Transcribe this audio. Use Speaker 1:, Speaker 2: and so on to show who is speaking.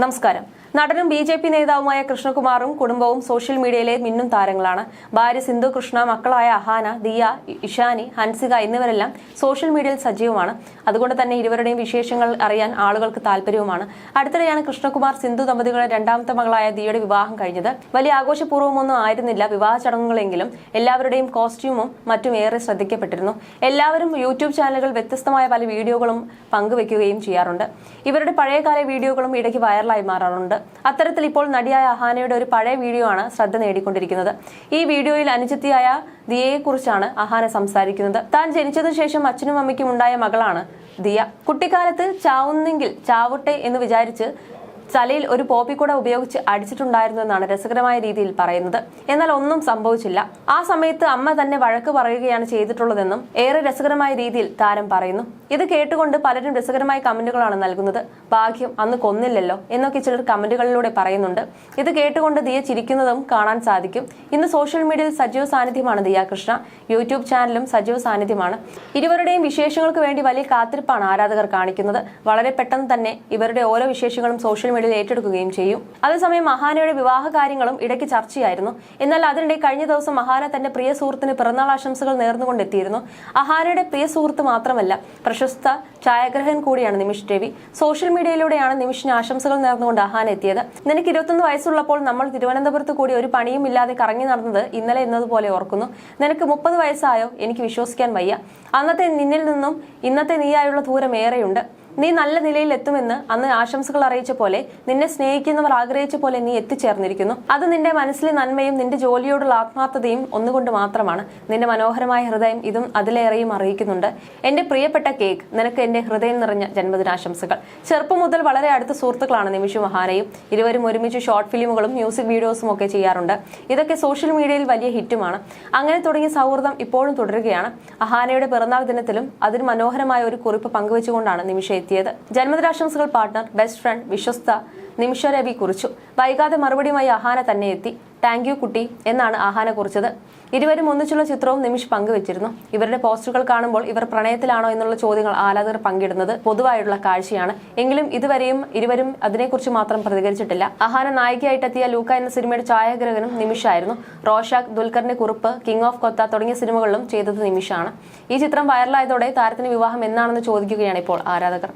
Speaker 1: നമസ്കാരം. നടനും B J P നേതാവുമായ കൃഷ്ണകുമാറും കുടുംബവും സോഷ്യൽ മീഡിയയിലെ മിന്നും താരങ്ങളാണ്. ഭാര്യ സിന്ധു കൃഷ്ണ മക്കളായ അഹാന ദിയ ഇഷാനി ഹൻസിക എന്നിവരെല്ലാം സോഷ്യൽ മീഡിയയിൽ സജീവമാണ്. അതുകൊണ്ട് തന്നെ ഇരുവരുടെയും വിശേഷങ്ങൾ അറിയാൻ ആളുകൾക്ക് താല്പര്യവുമാണ്. അടുത്തിടെയാണ് കൃഷ്ണകുമാർ സിന്ധു ദമ്പതികളുടെ രണ്ടാമത്തെ മകളായ ദിയയുടെ വിവാഹം കഴിഞ്ഞത്. വലിയ ആഘോഷപൂർവമൊന്നും ആയിരുന്നില്ല വിവാഹ ചടങ്ങുകളെങ്കിലും എല്ലാവരുടെയും കോസ്റ്റ്യൂമും മറ്റും ഏറെ ശ്രദ്ധിക്കപ്പെട്ടിരുന്നു. എല്ലാവരും യൂട്യൂബ് ചാനലുകൾ വ്യത്യസ്തമായ പല വീഡിയോകളും പങ്കുവെക്കുകയും ചെയ്യാറുണ്ട്. ഇവരുടെ പഴയകാല വീഡിയോകളും ഇടയ്ക്ക് വൈറലായി മാറാറുണ്ട്. അത്തരത്തിൽ ഇപ്പോൾ നടിയായ അഹാനയുടെ ഒരു പഴയ വീഡിയോ ആണ് ശ്രദ്ധ നേടിക്കൊണ്ടിരിക്കുന്നത്. ഈ വീഡിയോയിൽ അനുജത്തിയായ ദിയയെക്കുറിച്ചാണ് അഹാന സംസാരിക്കുന്നത്. താൻ ജനിച്ചതിനു ശേഷം അച്ഛനും അമ്മയ്ക്കും ഉണ്ടായ മകളാണ് ദിയ. കുട്ടിക്കാലത്ത് ചാവുന്നെങ്കിൽ ചാവട്ടെ എന്ന് വിചാരിച്ച് തലയിൽ ഒരു പോപ്പിക്കുട ഉപയോഗിച്ച് അടിച്ചിട്ടുണ്ടായിരുന്നു എന്നാണ് രസകരമായ രീതിയിൽ പറയുന്നത്. എന്നാൽ ഒന്നും സംഭവിച്ചില്ല. ആ സമയത്ത് അമ്മ തന്നെ വഴക്ക് പറയുകയാണ് ചെയ്തിട്ടുള്ളതെന്നും ഏറെ രസകരമായ രീതിയിൽ താരം പറയുന്നു. ഇത് കേട്ടുകൊണ്ട് പലരും രസകരമായ കമന്റുകളാണ് നൽകുന്നത്. ഭാഗ്യം അന്ന് കൊന്നില്ലല്ലോ എന്നൊക്കെ ചിലർ കമന്റുകളിലൂടെ പറയുന്നുണ്ട്. ഇത് കേട്ടുകൊണ്ട് ദിയ ചിരിക്കുന്നതും കാണാൻ സാധിക്കും. ഇന്ന് സോഷ്യൽ മീഡിയയിൽ സജീവ സാന്നിധ്യമാണ് ദിയ കൃഷ്ണ യൂട്യൂബ് ചാനലും സജീവ സാന്നിധ്യമാണ്. ഇരുവരുടെയും വിശേഷങ്ങൾക്ക് വേണ്ടി വലിയ കാത്തിരിപ്പാണ് ആരാധകർ കാണിക്കുന്നത്. വളരെ പെട്ടെന്ന് തന്നെ ഇവരുടെ ഓരോ വിശേഷങ്ങളും സോഷ്യൽ മീഡിയയിൽ ഏറ്റെടുക്കുകയും ചെയ്യും. അതേസമയം മഹാനയുടെ വിവാഹ കാര്യങ്ങളും ഇടയ്ക്ക് ചർച്ചയായിരുന്നു. എന്നാൽ അതിനിടെ കഴിഞ്ഞ ദിവസം മഹാന തന്റെ പ്രിയ സുഹൃത്തിന് പിറന്നാൾ ആശംസകൾ നേർന്നുകൊണ്ടെത്തിയിരുന്നു. അഹാനയുടെ പ്രിയ സുഹൃത്ത് മാത്രമല്ല പ്രശസ്ത ഛായാഗ്രഹൻ കൂടിയാണ് നിമിഷ് രവി. സോഷ്യൽ മീഡിയയിലൂടെയാണ് നിമിഷിന് ആശംസകൾ നേർന്നുകൊണ്ട് അഹാന എത്തിയത്. നിനക്ക് ഇരുപത്തൊന്ന് വയസ്സുള്ളപ്പോൾ നമ്മൾ തിരുവനന്തപുരത്ത് കൂടി ഒരു പണിയും ഇല്ലാതെ കറങ്ങി നടന്നത് ഇന്നലെ എന്നതുപോലെ ഓർക്കുന്നു. നിനക്ക് മുപ്പത് വയസ്സായോ? എനിക്ക് വിശ്വസിക്കാൻ വയ്യ. അന്നത്തെ നിന്നിൽ നിന്നും ഇന്നത്തെ നീയായുള്ള ദൂരം ഏറെയുണ്ട്. നീ നല്ല നിലയിൽ എത്തുമെന്ന് അന്ന് ആശംസകൾ അറിയിച്ച പോലെ നിന്നെ സ്നേഹിക്കുന്നവർ ആഗ്രഹിച്ച പോലെ നീ എത്തിച്ചേർന്നിരിക്കുന്നു. അത് നിന്റെ മനസ്സിലെ നന്മയും നിന്റെ ജോലിയോടുള്ള ആത്മാർത്ഥതയും ഒന്നുകൊണ്ട് മാത്രമാണ്. നിന്റെ മനോഹരമായ ഹൃദയം ഇതും അതിലേറെയും അറിയിക്കുന്നുണ്ട്. എന്റെ പ്രിയപ്പെട്ട കേക്ക് നിനക്ക് എന്റെ ഹൃദയം നിറഞ്ഞ ജന്മദിനാശംസകൾ. ചെറുപ്പം മുതൽ വളരെ അടുത്ത സുഹൃത്തുക്കളാണ് നിമിഷു മഹാനയും. ഇരുവരും ഒരുമിച്ച് ഷോർട്ട് ഫിലിമുകളും മ്യൂസിക് വീഡിയോസും ഒക്കെ ചെയ്യാറുണ്ട്. ഇതൊക്കെ സോഷ്യൽ മീഡിയയിൽ വലിയ ഹിറ്റുമാണ്. അങ്ങനെ തുടങ്ങിയ സൗഹൃദം ഇപ്പോഴും തുടരുകയാണ്. അഹാനയുടെ പിറന്നാൾ ദിനത്തിലും അതിന് മനോഹരമായ ഒരു കുറിപ്പ് പങ്കുവെച്ചുകൊണ്ടാണ് നിമിഷ എത്തിയത്. ജന്മദിനാശംസകൾ പാർട്ണർ ബെസ്റ്റ് ഫ്രണ്ട് വിശ്വസ്ത നിമിഷ രവി കുറിച്ചു വൈകാതെ മറുപടിയുമായി ആഹാന തന്നെ എത്തി. താങ്ക് യു കുട്ടി എന്നാണ് ആഹാന കുറിച്ചത്. ഇരുവരും ഒന്നിച്ചുള്ള ചിത്രവും നിമിഷ് പങ്കുവച്ചിരുന്നു. ഇവരുടെ പോസ്റ്ററുകൾ കാണുമ്പോൾ ഇവർ പ്രണയത്തിലാണോ എന്നുള്ള ചോദ്യങ്ങൾ ആരാധകർ പങ്കിടുന്നത് പൊതുവായുള്ള കാഴ്ചയാണ്. എങ്കിലും ഇതുവരെയും ഇരുവരും അതിനെക്കുറിച്ച് മാത്രം പ്രതികരിച്ചിട്ടില്ല. ആഹാന നായികയായിട്ടെത്തിയ ലൂക്ക എന്ന സിനിമയുടെ ഛായാഗ്രഹനും നിമിഷായിരുന്നു. റോഷാഖ് ദുൽഖറിന്റെ കുറിപ്പ് കിങ് ഓഫ് കൊത്ത തുടങ്ങിയ സിനിമകളിലും ചെയ്തത് നിമിഷാണ്. ഈ ചിത്രം വൈറലായതോടെ താരത്തിന് വിവാഹം എന്നാണെന്ന് ചോദിക്കുകയാണ് ഇപ്പോൾ ആരാധകർ.